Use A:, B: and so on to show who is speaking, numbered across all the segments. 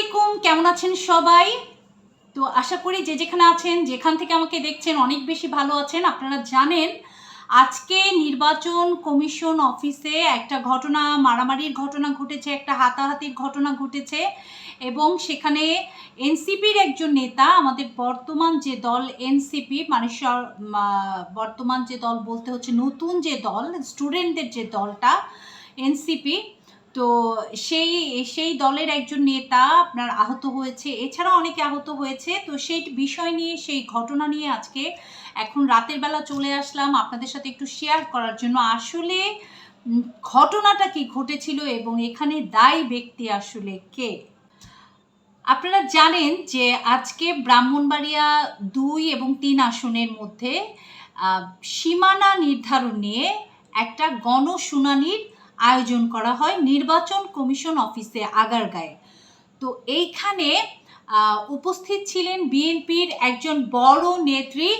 A: আলাইকুম, কেমন আছেন সবাই? তো আশা করি যে যেখানে আছেন, যেখান থেকে আমাকে দেখছেন, অনেক বেশি ভালো আছেন। আপনারা জানেন, আজকে নির্বাচন কমিশন অফিসে একটা ঘটনা, মারামারির ঘটনা ঘটেছে, একটা হাতাহাতির ঘটনা ঘটেছে এবং সেখানে এনসিপির একজন নেতা, আমাদের বর্তমান যে দল এনসিপি মানে বর্তমান যে দল বলতে হচ্ছে নতুন যে দল, স্টুডেন্টদের যে দলটা, এনসিপি তো সেই সেই দলের একজন নেতা আপনার আহত হয়েছে। এছাড়া অনেকে আহত হয়েছে। তো সেই বিষয় নিয়ে, সেই ঘটনা নিয়ে আজকে এখন রাতের বেলা চলে আসলাম আপনাদের সাথে একটু শেয়ার করার জন্য। আসলে ঘটনাটা কি ঘটেছিল এবং এখানে দায়ী ব্যক্তি আসলে কে? আপনারা জানেন যে আজকে ব্রাহ্মণবাড়িয়া দুই এবং তিন আসনের মধ্যে সীমানা নির্ধারণ নিয়ে একটা গণশুনানির আয়োজন করা হয় নির্বাচন কমিশন অফিসে আগারগাঁয়ে। তো এইখানে উপস্থিত ছিলেন বিএনপির একজন বড় নেত্রী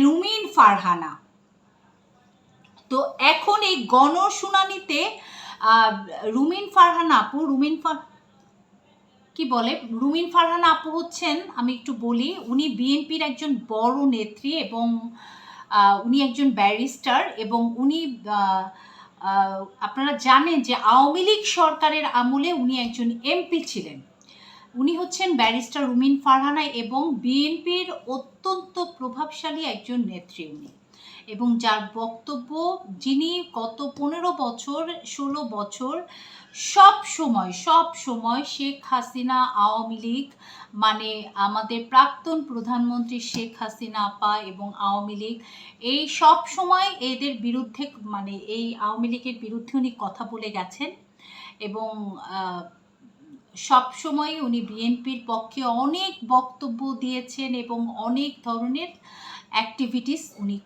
A: রুমিন ফারহানা। তো এখন এই গণশুনানিতে রুমিন ফারহানা আপু, রুমিন ফার কি বলে? রুমিন ফারহানা আপু হচ্ছেন, আমি একটু বলি, উনি বিএনপির একজন বড় নেত্রী এবং উনি একজন ব্যারিস্টার এবং উনি আপনারা জানেন যে আওয়ামী লীগ সরকারের আমলে উনি একজন এমপি ছিলেন। উনি হচ্ছেন ব্যারিস্টার রুমিন ফারহানা এবং বিএনপির অত্যন্ত প্রভাবশালী একজন নেত্রী উনি। এবং যার বক্তব্য যিনি গত পনেরো বছর, ষোলো বছর সব সময় সব সময় শেখ হাসিনা আওয়ামী লীগ মানে আমাদের প্রাক্তন প্রধানমন্ত্রী শেখ হাসিনা আপা এবং আওয়ামী লীগ এই সব সময় এদের বিরুদ্ধে মানে এই আওয়ামী লীগের বিরুদ্ধে উনি কথা বলে গেছেন এবং আহ, সব সময় উনি বিএনপির পক্ষে অনেক বক্তব্য দিয়েছেন এবং অনেক ধরনের অ্যাক্টিভিটিস উনি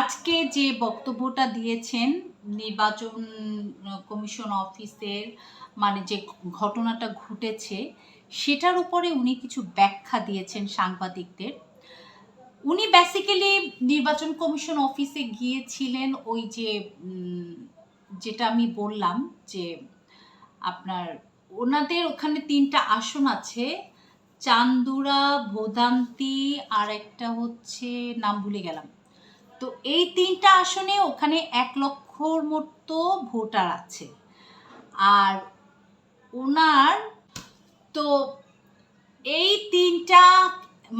A: আজকে যে বক্তব্যটা দিয়েছেন নির্বাচন কমিশন অফিসের মানে যে ঘটনাটা ঘটেছে, সেটার উপরে উনি কিছু ব্যাখ্যা দিয়েছেন সাংবাদিকদের। উনি বেসিক্যালি নির্বাচন কমিশন অফিসে গিয়েছিলেন ওই যে যেটা আমি বললাম যে আপনার ওনাদের ওখানে তিনটা আসন আছে, চান্দুরা, ভোদান্তি আর একটা হচ্ছে, নাম ভুলে গেলাম। তো এই তিনটা আসনে ওখানে এক লক্ষর মতো ভোটার আছে। আর ওনার তো এই তিনটা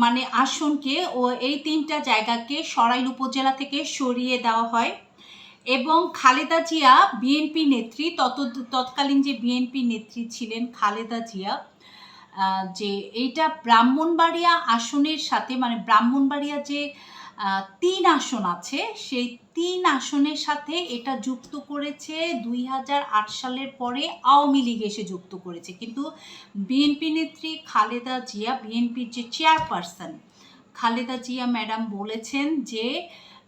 A: মানে আসনকে ও এই তিনটা জায়গাকে সরাইল উপজেলা থেকে সরিয়ে দেওয়া হয় এবং খালেদা জিয়া বিএনপি নেত্রী, তত তৎকালীন যে বিএনপি নেত্রী ছিলেন খালেদা জিয়া যে এইটা ব্রাহ্মণবাড়িয়া আসনের সাথে মানে ব্রাহ্মণবাড়িয়া যে তিন আসন আছে। সেই তিন আসনের সাথে এটা যুক্ত করেছে দুই হাজার আট সালের পরে আওয়ামী লীগ এসে যুক্ত করেছে। কিন্তু বিএনপি নেত্রী খালেদা জিয়া, বিএনপির যে চেয়ারপারসন খালেদা জিয়া ম্যাডাম বলেছেন যে,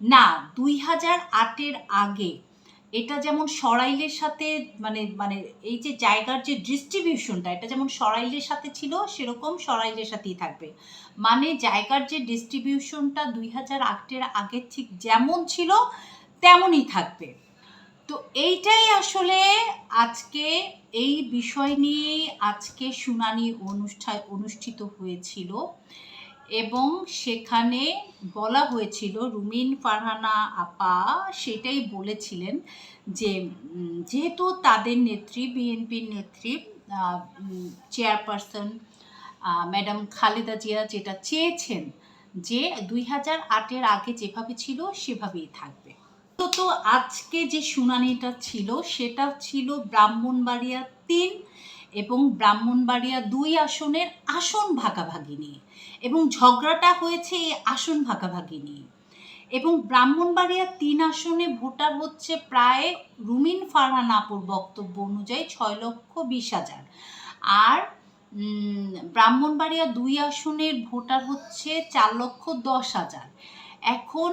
A: না, দুই হাজার আটের আগে এটা যেমন সরাইলের সাথে মানে মানে এই যে জায়গার যে ডিস্ট্রিবিউশনটা এটা যেমন সরাইলের সাথে ছিল, সেরকম সরাইলের সাথেই থাকবে। মানে জায়গার যে ডিস্ট্রিবিউশনটা দুই হাজার আটের আগে ঠিক যেমন ছিল, তেমনই থাকবে। তো এইটাই আসলে আজকে এই বিষয় নিয়ে আজকে শুনানি অনুষ্ঠান অনুষ্ঠিত হয়েছিল। এবং সেখানে বলা হয়েছিল, রুমিন ফারহানা আপা সেটাই বলেছিলেন যে যেহেতু তাদের নেত্রী, বিএনপির নেত্রী চেয়ারপারসন ম্যাডাম খালেদা জিয়া যেটা চেয়েছেন যে দুই হাজার আটের আগে যেভাবে ছিল সেভাবেই থাকবে। তো আজকে যে শুনানিটা ছিল সেটা ছিল ব্রাহ্মণবাড়িয়া তিন এবং ব্রাহ্মণবাড়িয়া দুই আসনের আসন ভাগাভাগি নিয়ে। এবং ঝগড়াটা হয়েছে এই আসন ভাগাভাগি নিয়ে। এবং ব্রাহ্মণবাড়িয়া তিন আসনে ভোটার হচ্ছে প্রায় রুমিন ফারহান আপুর বক্তব্য অনুযায়ী ছয় লক্ষ বিশ হাজার। আর ব্রাহ্মণবাড়িয়া দুই আসনের ভোটার হচ্ছে চার লক্ষ দশ হাজার। এখন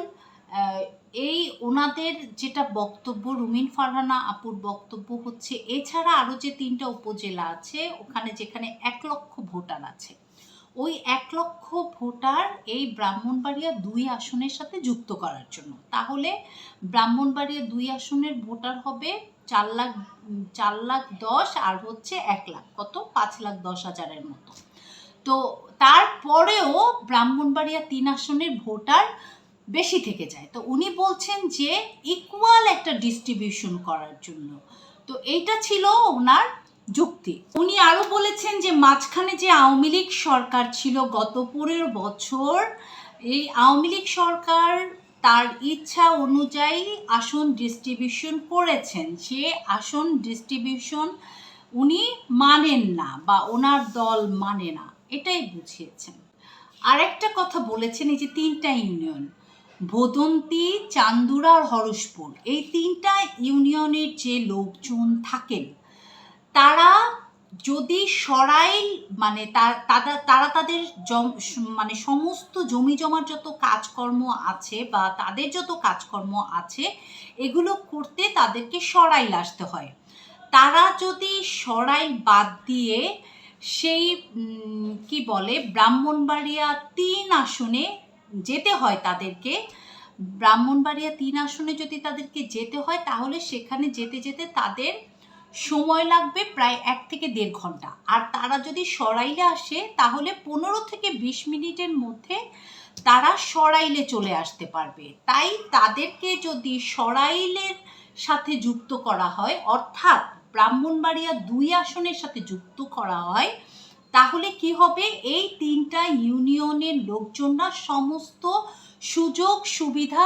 A: এই ওনাদের যেটা বক্তব্য, রুমিন ফারহানা আপুর বক্তব্য হচ্ছে, এছাড়া আরও যে তিনটা উপজেলা আছে, ওখানে যেখানে এক লক্ষ ভোটার আছে। ওই এক লক্ষ ভোটার এই ব্রাহ্মণবাড়িয়া দুই আসনের সাথে যুক্ত করার জন্য। তাহলে ব্রাহ্মণবাড়িয়া দুই আসনের ভোটার হবে চার লাখ চার লাখ দশ আর হচ্ছে এক লাখ। কত? পাঁচ লাখ দশ হাজারের মতো। তো তারপরেও ব্রাহ্মণবাড়িয়া তিন আসনের ভোটার বেশি থেকে যায়। তো উনি বলছেন যে ইকুয়াল একটা ডিস্ট্রিবিউশন করার জন্য। তো এইটা ছিল ওনার যুক্তি উনি আরও বলেছেন যে মাঝখানে যে আওয়ামী লীগ সরকার ছিল গত পনেরো বছর, এই আওয়ামী লীগ সরকার তার ইচ্ছা অনুযায়ী আসন ডিস্ট্রিবিউশন করেছেন। সে আসন ডিস্ট্রিবিউশন উনি মানেন না বা ওনার দল মানে না, এটাই বুঝিয়েছেন। আরেকটা কথা বলেছেন, এই যে তিনটা ইউনিয়ন, ভদন্তি, চান্দুরা আর হরসপুর। এই তিনটা ইউনিয়নের যে লোকজন থাকেন তারা যদি সরাই মানে তারা তারা তাদের মানে সমস্ত জমি জমার যত কাজকর্ম আছে বা তাদের যত কাজকর্ম আছে, এগুলো করতে তাদেরকে সরাইল আসতে হয়। তারা যদি সরাইল বাদ দিয়ে সেই কি বলে, ব্রাহ্মণবাড়িয়া তিন আসনে যেতে হয় তাদেরকে, ব্রাহ্মণবাড়িয়া তিন আসনে যদি তাদেরকে যেতে হয়, তাহলে সেখানে যেতে যেতে তাদের সময় লাগবে প্রায় এক থেকে দেড় ঘণ্টা। আর তারা যদি সরাইলে আসে, তাহলে পনেরো থেকে বিশ মিনিটের মধ্যে তারা সরাইলে চলে আসতে পারবে। তাই তাদেরকে যদি সরাইলের সাথে যুক্ত করা হয়, অর্থাৎ ব্রাহ্মণবাড়িয়া দুই আসনের সাথে যুক্ত করা হয়, তাহলে কি হবে? এই তিনটা ইউনিয়নের লোকজনরা সমস্ত সুযোগ সুবিধা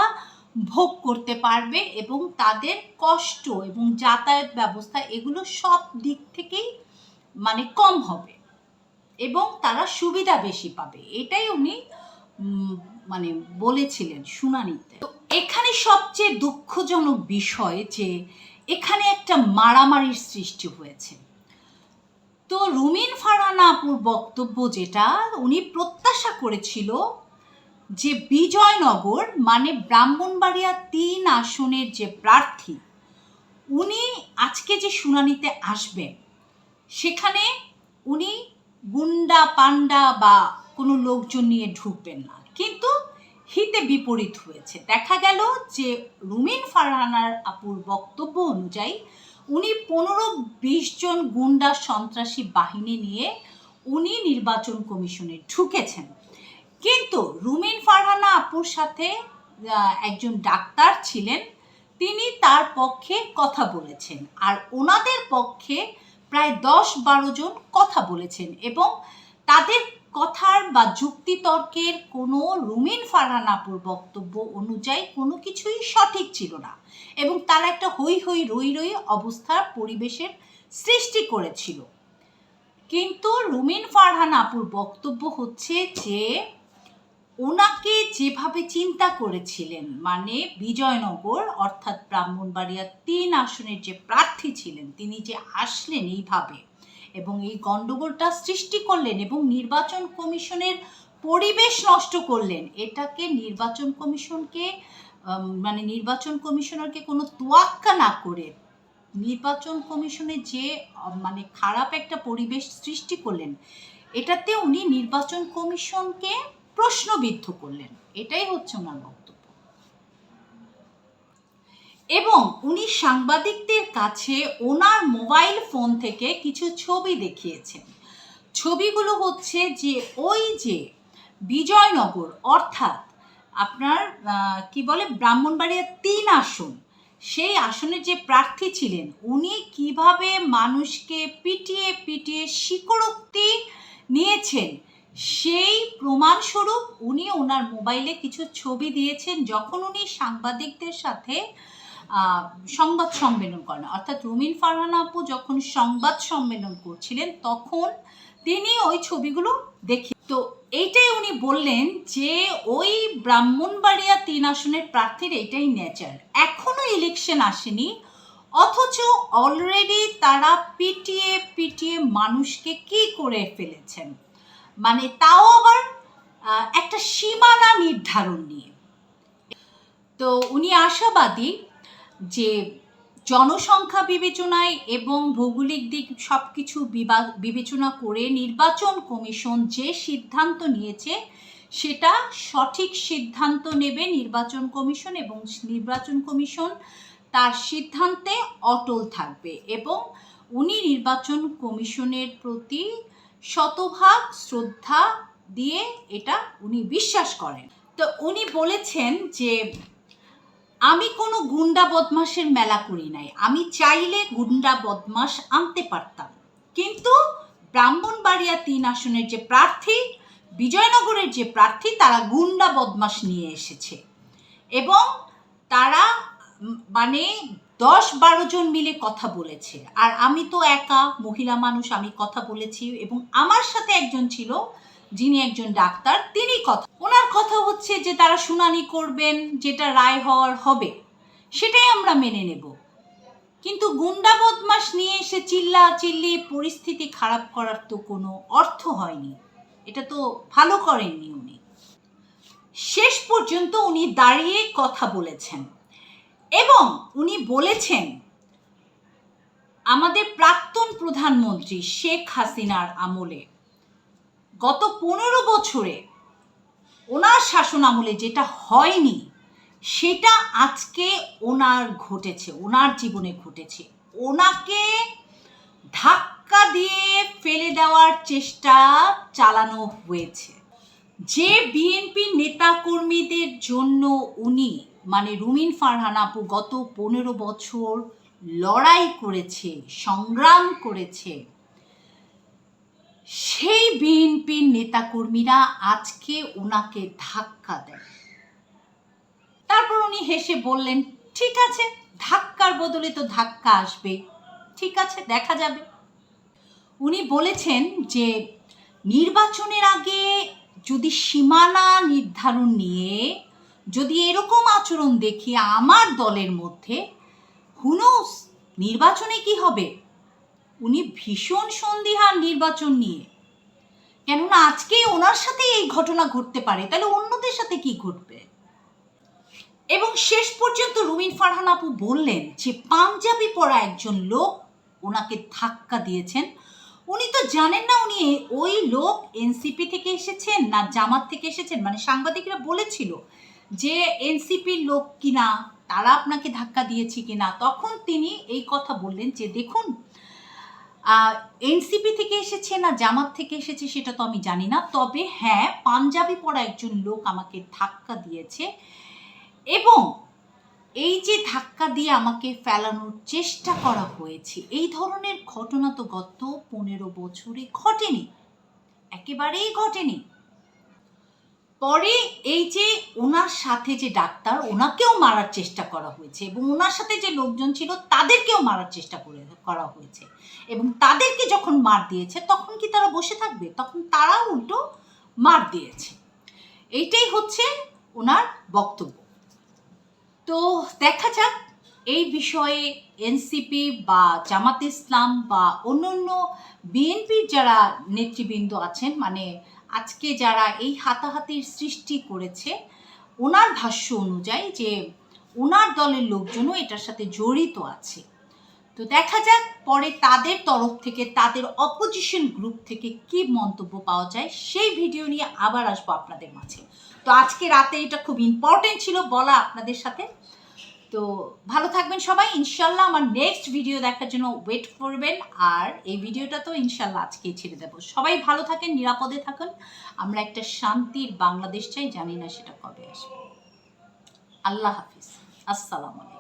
A: ভোগ করতে পারবে এবং তাদের কষ্ট এবং যাতায়াত ব্যবস্থা এগুলো সব দিক থেকেই মানে কম হবে এবং তারা সুবিধা বেশি পাবে। এটাই উনি মানে বলেছিলেন শুনানিতে। তো এখানে সবচেয়ে দুঃখজনক বিষয় যে এখানে একটা মারামারির সৃষ্টি হয়েছে। তো রুমিন ফারানাপুর বক্তব্য যেটা, উনি প্রত্যাশা করেছিল যে বিজয়নগর মানে ব্রাহ্মণবাড়িয়া তিন আসনের যে প্রার্থী, উনি আজকে যে শুনানিতে আসবেন, সেখানে উনি গুন্ডা পান্ডা বা কোনো লোকজন নিয়ে ঢুকবেন না। কিন্তু হিতে বিপরীত হয়েছে। দেখা গেল যে রুমিন ফারহানার আপুর বক্তব্য অনুযায়ী উনি পনেরো বিশ জন গুন্ডা সন্ত্রাসী বাহিনী নিয়ে উনি নির্বাচন কমিশনে ঢুকেছেন। কিন্তু রুমিন ফারহানা আপুর সাথে একজন ডাক্তার ছিলেন, তিনি তার পক্ষে কথা বলেছেন। আর ওনাদের পক্ষে প্রায় দশ বারো জন কথা বলেছেন এবং তাদের কথার বা যুক্তিতর্কের কোনো রুমিন ফারহান আপুর বক্তব্য অনুযায়ী কোনো কিছুই সঠিক ছিল না এবং তারা একটা হই হই রই রই অবস্থার পরিবেশের সৃষ্টি করেছিল। কিন্তু রুমিন ফারহান আপুর বক্তব্য হচ্ছে যে ওনাকে যেভাবে চিন্তা করেছিলেন মানে বিজয়নগর, অর্থাৎ ব্রাহ্মণবাড়িয়া তিন আসনের যে প্রার্থী ছিলেন, তিনি যে আসলেন এইভাবে এবং এই গণ্ডগোলটা সৃষ্টি করলেন এবং নির্বাচন কমিশনের পরিবেশ নষ্ট করলেন, এটাকে নির্বাচন কমিশনকে মানে নির্বাচন কমিশনারকে কোনো তোয়াক্কা না করে নির্বাচন কমিশনে যে মানে খারাপ একটা পরিবেশ সৃষ্টি করলেন, এটাতে উনি নির্বাচন কমিশনকে প্রশ্নবিদ্ধ করলেন। এটাই হচ্ছে ওনার বক্তব্য। এবং উনি সাংবাদিকদের কাছে ওনার মোবাইল ফোন থেকে কিছু ছবি দেখিয়েছেন। ছবিগুলো হচ্ছে যে ওই যে বিজয়নগর, অর্থাৎ আপনার কি বলে ব্রাহ্মণবাড়িয়া তিন আসন, সেই আসনের যে প্রার্থী ছিলেন, উনি কীভাবে মানুষকে পিটিয়ে পিটিয়ে স্বীকারোক্তি নিয়েছেন সেই প্রমাণস্বরূপ উনি ওনার মোবাইলে কিছু ছবি দিয়েছেন যখন উনি সাংবাদিকদের সাথে সংবাদ সম্মেলন করেন। অর্থাৎ রুমিন ফারহানা আপু যখন সংবাদ সম্মেলন করছিলেন, তখন তিনি ওই ছবিগুলো দেখে তো এইটাই উনি বললেন যে ওই ব্রাহ্মণবাড়িয়া তিন আসনের প্রার্থীর এটাই নেচার এখনও ইলেকশন আসেনি, অথচ অলরেডি তারা পিটিয়ে পিটিয়ে মানুষকে কি করে ফেলেছেন? মানে তাও আবার একটা সীমানা নির্ধারণ নিয়ে। তো উনি আশাবাদী যে জনসংখ্যা বিবেচনায় এবং ভৌগোলিক দিক সব কিছু বিবেচনা করে নির্বাচন কমিশন যে সিদ্ধান্ত নিয়েছে, সেটা সঠিক সিদ্ধান্ত নেবে নির্বাচন কমিশন এবং নির্বাচন কমিশন তার সিদ্ধান্তে অটল থাকবে এবং উনি নির্বাচন কমিশনের প্রতি শতভাগ শ্রদ্ধা দিয়ে এটা উনি বিশ্বাস করেন। তো উনি বলেছেন যে, আমি কোনো গুন্ডা বদমাসের মেলা করি নাই। আমি চাইলে গুন্ডা বদমাস আনতে পারতাম। কিন্তু ব্রাহ্মণবাড়িয়া তিন আসনের যে প্রার্থী, বিজয়নগরের যে প্রার্থী, তারা গুন্ডা বদমাস নিয়ে এসেছে। এবং তারা মানে দশ বারো জন মিলে কথা বলেছে। আর আমি তো একা, মহিলা মানুষ, আমি কথা বলেছি এবং আমার সাথে একজন ছিল যিনি একজন ডাক্তার, তিনি কথা ওনার কথা হচ্ছে যে তারা শুনানি করবেন, যেটা রায় হওয়ার হবে, সেটাই আমরা মেনে নেব। কিন্তু গুন্ডা বদমাস নিয়ে এসে চিল্লা চিল্লি পরিস্থিতি খারাপ করার তো কোনো অর্থ হয়নি। এটা তো ভালো করেননি উনি। শেষ পর্যন্ত উনি দাঁড়িয়ে কথা বলেছেন। এবং উনি বলেছেন, আমাদের প্রাক্তন প্রধানমন্ত্রী শেখ হাসিনার আমলে গত পনেরো বছরে ওনার শাসন আমলে যেটা হয়নি, সেটা আজকে ওনার ঘটেছে, ওনার জীবনে ঘটেছে। ওনাকে ধাক্কা দিয়ে ফেলে দেওয়ার চেষ্টা চালানো হয়েছে। যে বিএনপি নেতাকর্মীদের জন্য উনি মানে রুমিন ফারহান আপু গত পনেরো বছর লড়াই করেছে, সংগ্রাম করেছে। সেই বিএনপির নেতাকর্মীরা আজকে ওনাকে ধাক্কা দেয়। তারপর উনি হেসে বললেন, ঠিক আছে, ধাক্কার বদলে তো ধাক্কা আসবে। ঠিক আছে, দেখা যাবে। উনি বলেছেন যে, নির্বাচনের আগে যদি সীমানা নির্ধারণ নিয়ে যদি এরকম আচরণ দেখি আমার দলের মধ্যে হুনোস নির্বাচনে কি হবে? উনি ভীষণ সন্দিহান নির্বাচন নিয়ে। কেননা আজকেই ওনার সাথে এই ঘটনা ঘটতে পারে, তাহলে অন্যদের সাথে কি ঘটবে? এবং শেষ পর্যন্ত রুমিন ফারহান আপু বললেন যে পাঞ্জাবি পরা একজন লোক ওনাকে ধাক্কা দিয়েছেন। উনি তো জানেন না উনি ওই লোক এনসিপি থেকে এসেছেন না জামাত থেকে এসেছেন মানে সাংবাদিকরা বলেছিল যে এনসিপির লোক কিনা, তারা আপনাকে ধাক্কা দিয়েছে কিনা, তখন তিনি এই কথা বললেন যে, দেখুন এনসিপি থেকে এসেছে না জামাত থেকে এসেছে সেটা তো আমি জানি না। তবে হ্যাঁ পাঞ্জাবি পরা একজন লোক আমাকে ধাক্কা দিয়েছে এবং এই যে ধাক্কা দিয়ে আমাকে ফেলানোর চেষ্টা করা হয়েছে, এই ধরনের ঘটনা তো গত পনেরো বছরে ঘটেনি। একেবারেই ঘটেনি। পরে এই যে ওনার সাথে যে ডাক্তার ওনাকেও মারার চেষ্টা করা হয়েছে এবং ওনার সাথে যে লোকজন ছিল তাদেরকেও মারার চেষ্টা করে, করা হয়েছে। এবং তাদেরকে যখন মার দিয়েছে, তখন কি তারা বসে থাকবে? তখন তারা উল্টো মার দিয়েছে। এইটাই হচ্ছে ওনার বক্তব্য। তো দেখা যাক, এই বিষয়ে এনসিপি বা জামাত ইসলাম বা অন্যান্য বিএনপির যারা নেতৃবৃন্দ আছেন মানে আজকে যারা এই হাতাহাতির সৃষ্টি করেছে, ওনার ভাষ্য অনুযায়ী যে ওনার দলের লোকজনও এটার সাথে জড়িত আছে। তো দেখা যাক পরে তাদের তরফ থেকে, তাদের অপোজিশন গ্রুপ থেকে কি মন্তব্য পাওয়া যায়, সেই ভিডিও নিয়ে আবার আসব আপনাদের মাঝে। তো আজকে রাতে এটা খুব ইম্পর্টেন্ট ছিল, বলা আপনাদের সাথে। তো ভালো থাকবেন সবাই। ইনশাল্লাহ আমার নেক্সট ভিডিও দেখার জন্য ওয়েট করবেন। আর এই ভিডিওটা তো ইনশাল্লাহ আজকেই ছেড়ে দেবো। সবাই ভালো থাকেন, নিরাপদে থাকুন। আমরা একটা শান্তির বাংলাদেশ চাই, জানি না সেটা কবে আসবে। আল্লাহ হাফিজ। আসসালামু